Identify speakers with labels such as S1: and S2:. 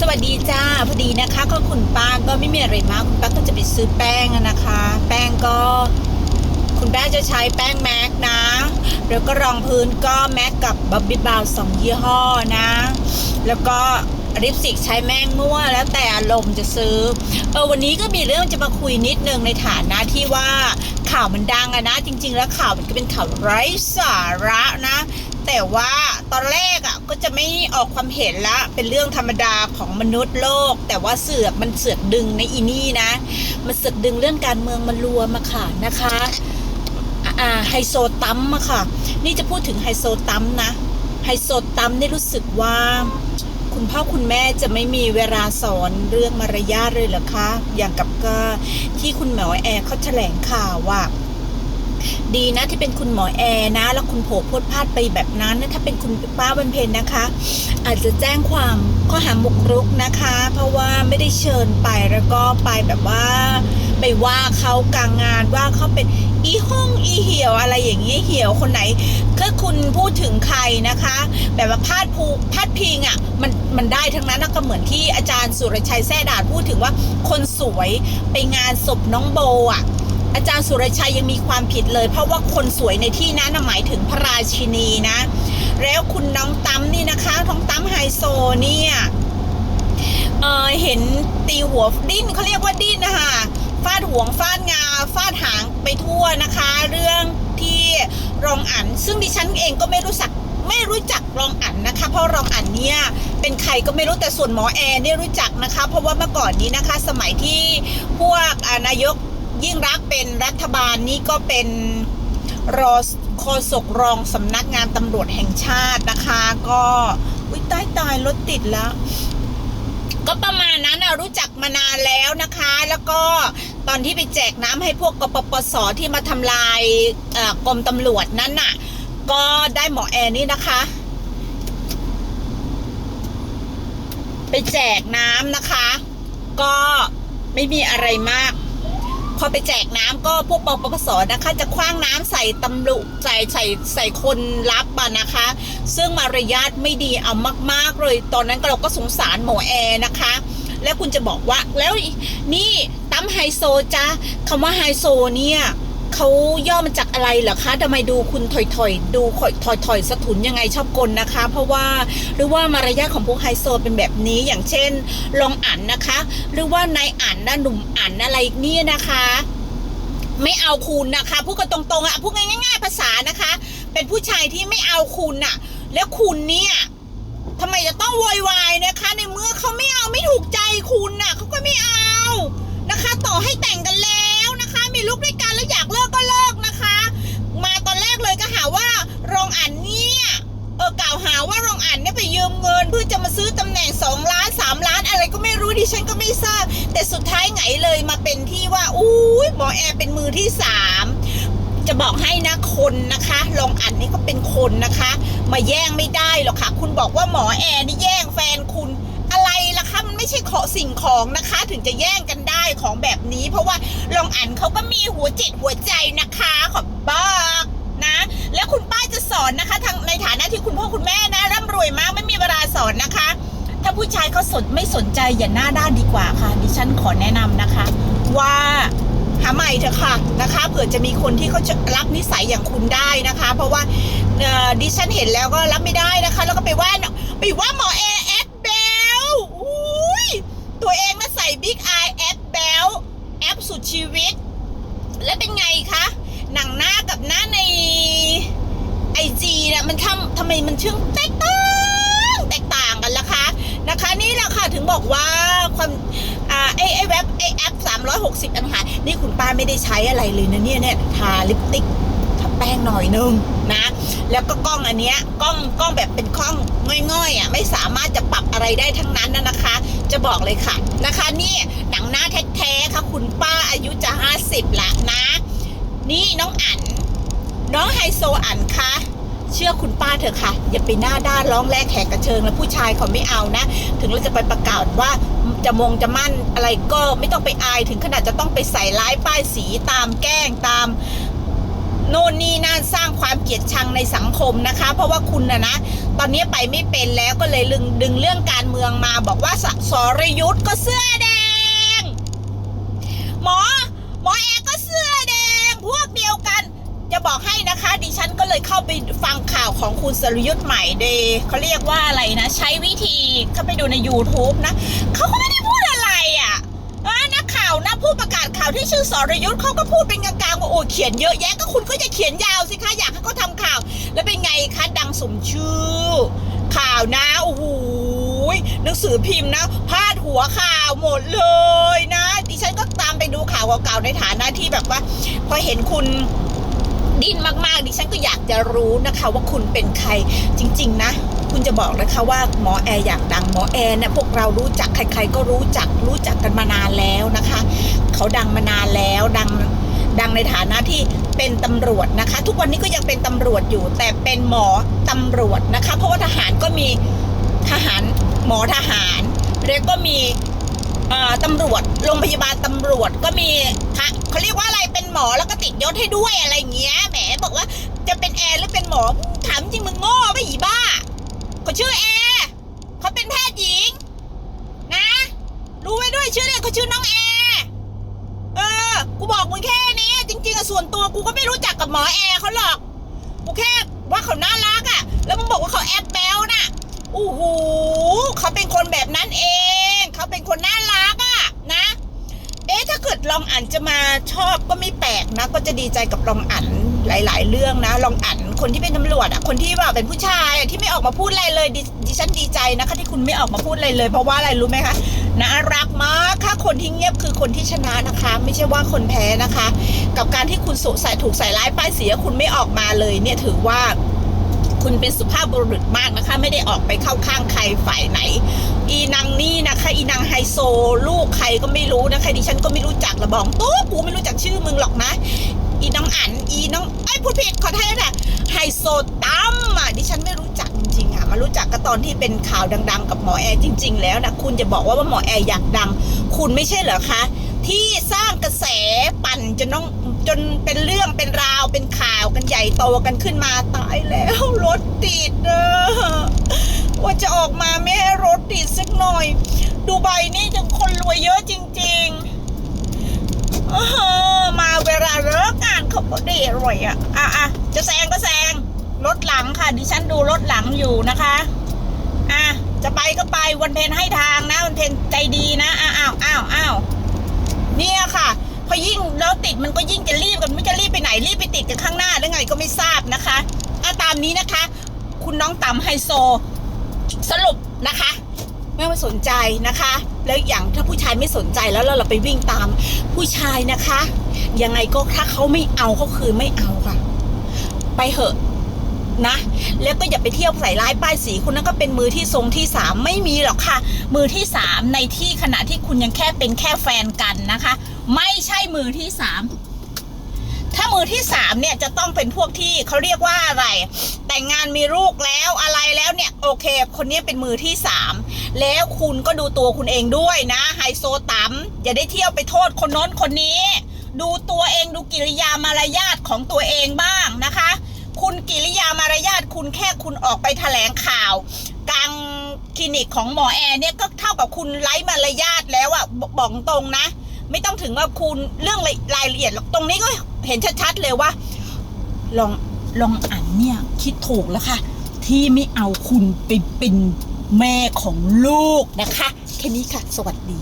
S1: สวัสดีจ้าพอดีนะคะก็คุณป้าก็ไม่มีอะไรมากคุณป้าก็จะไปซื้อแป้งนะคะ แป้งก็คุณป้าจะใช้แป้งแม็กนะแล้วก็รองพื้นก็แม็กกับบับบี้บาวสองยี่ห้อนะ แล้วก็ลิปสติกใช้แม่งมั่วแล้วแต่อารมณ์จะซื้อ เออวันนี้ก็มีเรื่องจะมาคุยนิดนึงในฐานะที่ว่าข่าวมันดังอะนะ จริง ๆ แล้วข่าวมันก็เป็นข่าวไร้สาระนะ แต่ว่าตอนแรกอะก็จะไม่ออกความเห็นละ เป็นเรื่องธรรมดาของมนุษย์โลก แต่ว่าเสือกมันเสือกดึงในอีนี่นะ มันเสือกดึงเรื่องการเมืองมารวมมาค่ะนะคะอ่าไฮโซตัมอะค่ะ นี่จะพูดถึงไฮโซตัมนะ ไฮโซตัมนี่รู้สึกว่า คุณพ่อคุณแม่จะไม่มีเวลาสอนเรื่องมารยาทเลยเหรอคะ อย่างกับก็ที่คุณหมอแอร์เขาแถลงข่าวว่า ดีนะที่เป็นคุณหมอแอร์นะ แล้วคุณโผล่พดพลาดไปแบบนั้นนะถ้าเป็นคุณป้าบรรเพนนะคะ อาจจะแจ้งความข้อหาบุกรุกนะคะ เพราะว่าไม่ได้เชิญไปแล้วก็ไปแบบว่าไปว่าเขากลางงานว่าเขาเป็นอีห้องอีเหี่ยวอะไรอย่างนี้เหี่ยวคนไหนก็คุณพูดถึงใครนะคะ แบบว่าพาดภูพาดพิงอะมันมันได้ทั้งนั้นก็เหมือนที่อาจารย์สุรชัยแซ่ดาดพูดถึงว่าคนสวยไปงานศพน้องโบอะ อาจารย์สุรชัยยังมีความผิดเลย เพราะว่าคนสวยในที่นั้นหมายถึงพระราชินีนะ แล้วคุณน้องตั้มนี่นะคะท้องตั้มไฮโซเนี่ยเเห็นตีหัวดิ้นเขาเรียกว่าดิ้นนะคะฟาดห่วงฟาดงาฟาดหางไปทั่วนะคะ เรื่องที่รองอันซึ่งดิฉันเองก็ไม่รู้จักไม่รู้จักรองอันนะคะ เพราะรองอันเนี่ยเป็นใครก็ไม่รู้แต่ส่วนหมอแอร์เนี่ยรู้จักนะคะ เพราะว่าเมื่อก่อนนี้นะคะ สมัยที่พวกนายก ยิ่งรักเป็นรัฐบาลนี่ก็เป็นรอโฆษกรองสำนักงานตำรวจแห่งชาตินะคะ ก็อุ้ยตายตายรถติดแล้ว ก็ประมาณนั้นนะรู้จักมานานแล้วนะคะ แล้วก็ตอนที่ไปแจกน้ำให้พวกกปปสที่มาทำลายกรมตำรวจนั้นน่ะ ก็ได้หมอแอร์นี่นะคะ ไปแจกน้ำนะคะ ก็ไม่มีอะไรมาก อไปแจกน้ำก็พวกปปปสนะคะ จะคว้างน้ำใส่ตำรวจใส่ใส่ใส่คนรับอะนะคะ ซึ่งมารยาทไม่ดีเอามาก ๆ เลย ตอนนั้นเราก็สงสารหมอแอร์นะคะ แล้วคุณจะบอกว่าแล้วนี่ตั้มไฮโซจ้าคำว่าไฮโซเนี่ย เขาย่อมาจากอะไรเหรอคะทำไมดูคุณถอยถอยดูถอยถอยถอยสะทุนยังไงชอบกลนะคะ เพราะว่าหรือว่ามารยาทของพวกไฮโซเป็นแบบนี้อย่างเช่นรองอันนะคะ หรือว่านายอันนะหนุ่มอันอะไรเนี่ยนะคะไม่เอาคุณนะคะพูดกันตรงๆอะพูดง่าย ๆ ภาษานะคะ เป็นผู้ชายที่ไม่เอาคุณน่ะ แล้วคุณเนี่ยทำไมจะต้องโวยวายนะคะ ในเมื่อเขาไม่เอาไม่ถูกใจคุณน่ะเขาก็ไม่เอานะคะ ต่อให้แต่งกันแล้วนะคะ มีลูกด้วยกันแล้ว 2 ล้าน 3 ล้านอะไรก็ไม่รู้ดิฉันก็ไม่ทราบ แต่สุดท้ายไงเลยมาเป็นที่ว่าอุ้ยหมอแอร์เป็นมือที่ 3 จะบอกให้นะคนนะคะ ลองอันนี้ก็เป็นคนนะคะ มาแย่งไม่ได้หรอกค่ะ คุณบอกว่าหมอแอร์นี่แย่งแฟนคุณอะไรล่ะคะมันไม่ใช่ขอสิ่งของนะคะ ถึงจะแย่งกันได้ของแบบนี้ เพราะว่าลองอันเขาก็มีหัวจิตหัวใจนะคะขอบบอกนะ แล้วคุณป้าจะสอนนะคะทางในฐานะที่คุณพ่อคุณแม่นะร่ำรวยมากไม่มีเวลาสอนนะคะาผู้ชายเขาสนไม่สนใจอย่าหน้าด้านดีกว่าค่ะ ดิฉันขอแนะนำนะคะ ว่าหาใหม่เถอะค่ะนะคะเผื่อจะมีคนที่เขาจะรับนิสัยอย่างคุณได้นะคะ เพราะว่าดิฉันเห็นแล้วก็รับไม่ได้นะคะ แล้วก็ไปว่าไปว่าหมอแอร์แอปเบลตัวเองมาใส่บิ๊กไอแอปเบลแอปสุดชีวิต แล้วเป็นไงคะหนังหน้ากับหน้าในไอจีเนี่ยมันทำทำไมมันเชื่องแตกต่างแตกต่างกันล่ะคะนะคะ นี่แหละค่ะถึง บอกว่าความอ่าไอไอเว็บไอแอป360อันหารนี่คุณป้าไม่ได้ใช้อะไรเลยนะเนี่ยเนี่ยทาลิปสติกทาแป้งหน่อยนึงนะ แล้วก็กล้องอันเนี้ยกล้องกล้องแบบเป็นกล้องง่อยๆอะไม่สามารถจะปรับอะไรได้ทั้งนั้นนะนะคะ จะบอกเลยค่ะนะคะ นี่หนังหน้าแท้ๆค่ะคุณป้าอายุจะ 50ละนะ นี่น้องอั๋นน้องไฮโซอั๋นคะ เชื่อคุณป้าเถอะค่ะ อย่าไปหน้าด้านร้องแรกแขกกระเชิงแล้วผู้ชายเขาไม่เอานะ ถึงเราจะไปประกาศว่าจะมงจะมั่นอะไรก็ไม่ต้องไปอายถึงขนาดจะต้องไปใส่ร้ายป้ายสีตามแกล้งตามโน่นนี่นั่นสร้างความเกลียดชังในสังคมนะคะ เพราะว่าคุณนะนะ ตอนนี้ไปไม่เป็นแล้วก็เลยดึงดึงเรื่องการเมืองมาบอกว่าสสรยุทธ์ก็เสื้อแดง หมอหมอแอ สรยุทธ์ใหม่เดย์เขาเรียกว่าอะไรนะ ใช้วิธีเข้าไปดูใน YouTube นะเขาก็ไม่ได้พูดอะไรอะอ่านักข่าวนะผู้ประกาศข่าวที่ชื่อสรยุทธ์เขาก็พูดเป็นกลางๆว่าโอ้เขียนเยอะแยะก็คุณก็จะเขียนยาวสิคะอยากให้เขาทำข่าว แล้วเป็นไงคะดังสมชื่อ ข่าวนะโอ้โหหนังสือพิมพ์นะพาดหัวข่าวหมดเลยนะ ดิฉันก็ตามไปดูข่าวเก่าๆในฐานะที่แบบว่า พอเห็นคุณ ดิ้นมากๆ ดิฉันก็อยากจะรู้นะคะว่าคุณเป็นใครจริง ๆ นะ คุณจะบอกนะคะว่าหมอแอร์อยากดังหมอแอร์เนี่ยพวกเรารู้จักใคร ๆ ก็รู้จักรู้จักกันมานานแล้วนะคะ เขาดังมานานแล้วดังดังในฐานะที่เป็นตำรวจนะคะ ทุกวันนี้ก็ยังเป็นตำรวจอยู่ แต่เป็นหมอตำรวจนะคะ เพราะว่าทหารก็มีทหารหมอทหารแล้วก็มี ตำรวจโรงพยาบาลตำรวจก็มีคะเขาเรียกว่าอะไรเป็นหมอแล้วก็ติดยศให้ด้วยอะไรเงี้ยแหมบอกว่าจะเป็นแอร์หรือเป็นหมอถามจริงมึงโง่ปะอีบ้าเขาชื่อแอร์เขาเป็นแพทย์หญิง นะ รู้ไว้ด้วยชื่อเล่นเขาชื่อน้องแอร์เออ กูบอกมึงแค่นี้ จริงๆอะส่วนตัวกูก็ไม่รู้จักกับหมอแอร์เขาหรอกกูแค่ว่าเขาน่ารักอะแล้วมึงบอกว่าเขาแอปแบลน่ะโอ้โหเขาเป็นคนแบบนั้นเอง เขาเป็นคนน่ารักอะนะ เอ๊ะถ้าเกิดลองอ่านจะมา ชอบก็ไม่แปลกนะ ก็จะดีใจกับรองอันหลาย ๆ เรื่องนะรองอันคนที่เป็นตำรวจอะคนที่แบบเป็นผู้ชายอะที่ไม่ออกมาพูดอะไรเลยดดิฉันดีใจนะคะที่คุณไม่ออกมาพูดอะไรเลย เพราะว่าอะไรรู้ไหมคะน่ารักมากค่ะคนที่เงียบคือคนที่ชนะนะคะ ไม่ใช่ว่าคนแพ้นะคะ กับการที่คุณสุใส่ถูกใส่ร้ายป้ายเสียคุณไม่ออกมาเลยเนี่ยถือว่า คุณเป็นสุภาพบุรุษมากนะคะ ไม่ได้ออกไปเข้าข้างใครฝ่ายไหน อีนางนี่นะคะ อีนางไฮโซ ลูกใครก็ไม่รู้นะคะดิฉันก็ไม่รู้จักระบองตู้กูไม่รู้จักชื่อมึงหรอกนะ อีน้องอันอีน้องไอ้พูดผิดขอโทษนะไฮโซตั้มอะดิฉันไม่รู้จักจริงๆอะมารู้จักก็ตอนที่เป็นข่าวดัง ๆ กับหมอแอร์จริง ๆ แล้วนะคุณจะบอกว่าว่าหมอแอร์อยากดัง คุณไม่ใช่เหรอคะที่สร้างกระแสปั่นจนน้องจนเป็นเรื่องเป็นราวเป็นข่าว กันใหญ่โตกันขึ้นมาตายแล้วรถติดเออว่าจะออกมาไม่ให้รถติดสักหน่อย ดูใบนี่จะคนรวยเยอะจริงๆเออมาเวลาเลิกงานเขาก็ได้รวยอะอะอะจะแซงก็แซงรถหลังค่ะ ดิฉันดูรถหลังอยู่นะคะอะจะไปก็ไปวันเพนให้ทางนะวันเพนใจดีนะอ้าวอ้าวอ้าวเนี่ยค่ะ พอยิ่งแล้วติดมันก็ยิ่งจะรีบกันไม่จะรีบไปไหนรีบไปติดกันข้างหน้าหรือไงก็ไม่ทราบนะคะอะตามนี้นะคะ คุณน้องต๋ำไฮโซ สรุปนะคะ ไม่มาสนใจนะคะ แล้วอย่างถ้าผู้ชายไม่สนใจแล้วเราไปวิ่งตามผู้ชายนะคะยังไงก็ถ้าเขาไม่เอาเขาคือไม่เอาค่ะ ไปเหอะนะ แล้วก็อย่าไปเที่ยวใส่ร้ายป้ายสีคุณนั่นก็เป็นมือที่ทรงที่สามไม่มีหรอกค่ะ มือที่สามในที่ขณะที่คุณยังแค่เป็นแค่แฟนกันนะคะ ไม่ใช่มือที่สามถ้ามือที่สามเนี่ยจะต้องเป็นพวกที่เขาเรียกว่าอะไร แต่งงานมีลูกแล้วอะไรแล้วเนี่ยโอเค คนนี้เป็นมือที่สามแล้วคุณก็ดูตัวคุณเองด้วยนะไฮโซตัมอย่าได้เที่ยวไปโทษคนน้นคนนี้ ดูตัวเองดูกิริยามารยาทของตัวเองบ้างนะคะ คุณกิริยามารยาทคุณแค่คุณออกไปแถลงข่าวกลางคลินิกของหมอแอร์เนี่ยก็เท่ากับคุณไร้มารยาทแล้วอะบบอกตรงนะ ไม่ต้องถึงว่าคุณเรื่องรายละเอียดหรอกตรงนี้ก็เห็นชัดๆเลยว่า ลองลองอ่านเนี่ย คิดถูกแล้วค่ะ ที่ไม่เอาคุณไปเป็นแม่ของลูกนะคะ แค่นี้ค่ะ สวัสดี